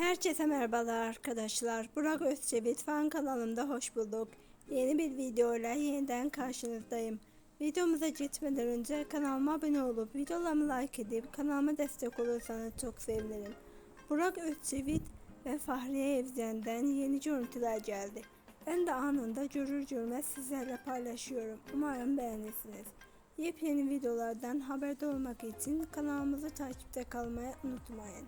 Herkese merhabalar arkadaşlar. Burak Özçevit fan kanalımda hoş bulduk. Yeni bir videoyla yeniden karşınızdayım. Videomuza gitmeden önce kanalıma abone olup videolarımı like edip kanalıma destek olursanız çok sevinirim. Burak Özçevit ve Fahriye Evcen'den yeni görüntüler geldi. Ben de anında görür görmez sizlerle paylaşıyorum. Umarım beğenirsiniz. Yepyeni videolardan haberdar olmak için kanalımızı takipte kalmayı unutmayın.